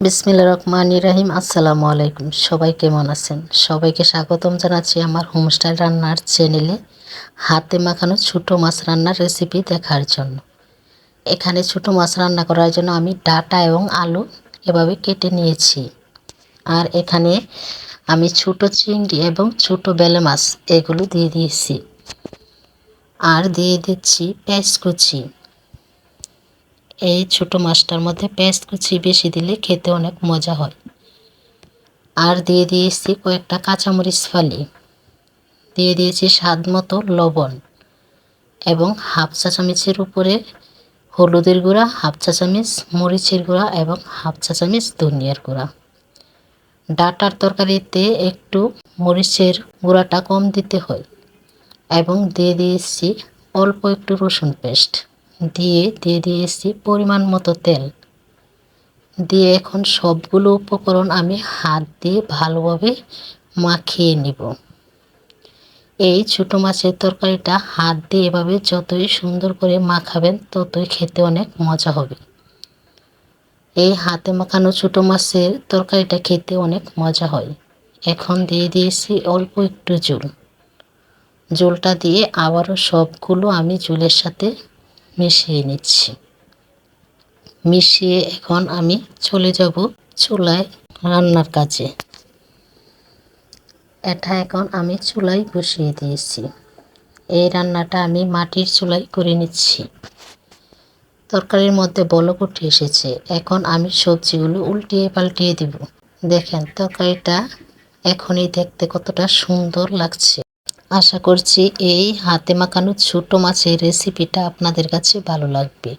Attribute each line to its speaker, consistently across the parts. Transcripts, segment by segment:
Speaker 1: বিসমিল্লা রহমান ইরাহিম আসসালামু আলাইকুম। সবাই কেমন আছেন? সবাইকে স্বাগতম জানাচ্ছি আমার হোমস্টাইল রান্নার চ্যানেলে হাতে মাখানো ছোটো মাছ রান্নার রেসিপি দেখার জন্য। এখানে ছোটো মাছ রান্না করার জন্য আমি ডাটা এবং আলু এভাবে কেটে নিয়েছি। আর এখানে আমি ছোট চিংড়ি এবং ছোট বেলে মাছ এগুলো দিয়ে দিয়েছি। আর দিয়ে দিচ্ছি পেঁয়াজ কুচি। এই ছোট মাছটার মধ্যে পেঁয়াজ কুচি বেশি দিলে খেতে অনেক মজা হয়। আর দিয়ে দিয়েছি কয়েকটা কাঁচামরিচ ফালি। দিয়ে দিয়েছি স্বাদ মতো লবণ এবং হাফ চা চামচের উপরে হলুদের গুঁড়া, হাফ চা চামচ মরিচের গুঁড়া এবং হাফ চা চামচ ধনিয়ার গুঁড়া। ডাটার তরকারিতে একটু মরিচের গুঁড়াটা কম দিতে হয় এবং দিয়ে দিয়েছি অল্প একটু রসুন পেস্ট। দিয়ে দিয়ে দিয়েছি পরিমাণ মতো তেল। দিয়ে এখন সবগুলো উপকরণ আমি হাত দিয়ে ভালোভাবে মাখিয়ে নিব। এই ছোটো মাছের তরকারিটা হাত দিয়ে এভাবে যতই সুন্দর করে মাখাবেন, ততই খেতে অনেক মজা হবে। এই হাতে মাখানো ছোটো মাছের তরকারিটা খেতে অনেক মজা হয়। এখন দিয়ে দিয়েছি অল্প একটু জল। জলটা দিয়ে আবারও সবগুলো আমি জলের সাথে মিশিয়ে নিচ্ছি। মিশিয়ে এখন আমি চলে যাব চুলায় রান্নার কাজে। এটা এখন আমি চুলায় বসিয়ে দিয়েছি। এই রান্নাটা আমি মাটির চুলাই করে নিচ্ছি। তরকারির মধ্যে বলক উঠে এসেছে। এখন আমি সবজিগুলো উল্টিয়ে পাল্টিয়ে দিব। দেখেন, তরকারিটা এখনই দেখতে কতটা সুন্দর লাগছে। আশা করছি এই হাতে মাখানো ছোটো মাছের রেসিপিটা আপনাদের কাছে ভালো লাগবে।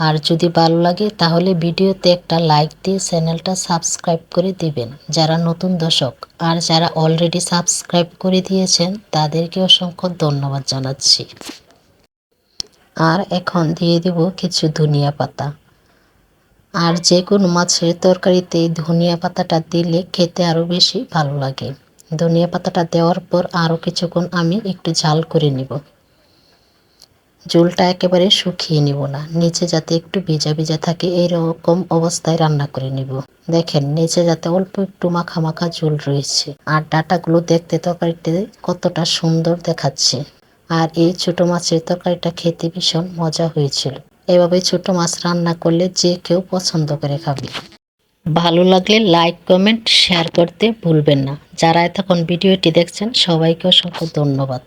Speaker 1: আর যদি ভালো লাগে, তাহলে ভিডিওতে একটা লাইক দিয়ে চ্যানেলটা সাবস্ক্রাইব করে দিবেন, যারা নতুন দর্শক। আর যারা অলরেডি সাবস্ক্রাইব করে দিয়েছেন, তাদেরকে অসংখ্য ধন্যবাদ জানাচ্ছি। আর এখন দিয়ে দেব কিছু ধনিয়া পাতা। আর যে কোনো মাছের তরকারিতে ধনিয়া পাতাটা দিলে খেতে আরও বেশি ভালো লাগে। ধনিয়া পাতাটা দেওয়ার পর আরও কিছুক্ষণ আমি একটু ঝাল করে নিব। ঝোলটা একেবারে শুকিয়ে নিব না, নিচে যাতে একটু ভিজা ভিজা থাকে এইরকম অবস্থায় রান্না করে নিব। দেখেন, নিচে যাতে অল্প একটু মাখা মাখা ঝোল রয়েছে। আর ডাটাগুলো দেখতে তরকারিতে কতটা সুন্দর দেখাচ্ছে। আর এই ছোট মাছের তরকারিটা খেতে ভীষণ মজা হয়েছিল। এভাবে ছোট মাছ রান্না করলে যে কেউ পছন্দ করে খাবে। ভালো লাগলে লাইক কমেন্ট শেয়ার করতে ভুলবেন না। যারা এতক্ষণ ভিডিওটি দেখছেন, সবাইকে অসংখ্য ধন্যবাদ।